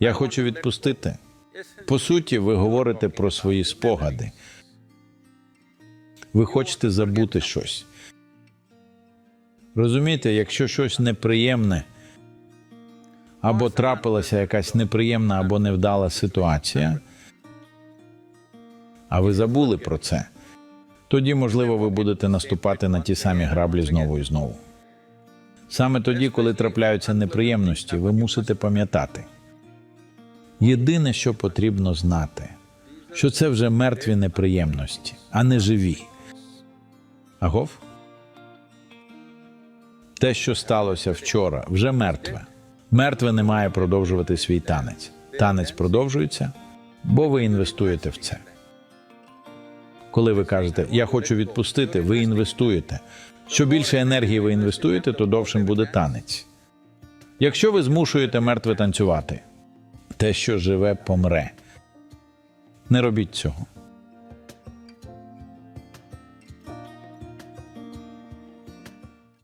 Я хочу відпустити. По суті, ви говорите про свої спогади. Ви хочете забути щось. Розумієте, якщо щось неприємне, або трапилася якась неприємна або невдала ситуація, а ви забули про це, тоді, можливо, ви будете наступати на ті самі граблі знову і знову. Саме тоді, коли трапляються неприємності, ви мусите пам'ятати. Єдине, що потрібно знати, що це вже мертві неприємності, а не живі. Агов? Те, що сталося вчора, вже мертве. Мертве не має продовжувати свій танець. Танець продовжується, бо ви інвестуєте в це. Коли ви кажете Я хочу відпустити, ви інвестуєте. Що більше енергії ви інвестуєте, то довшим буде танець. Якщо ви змушуєте мертве танцювати, те, що живе, помре. Не робіть цього.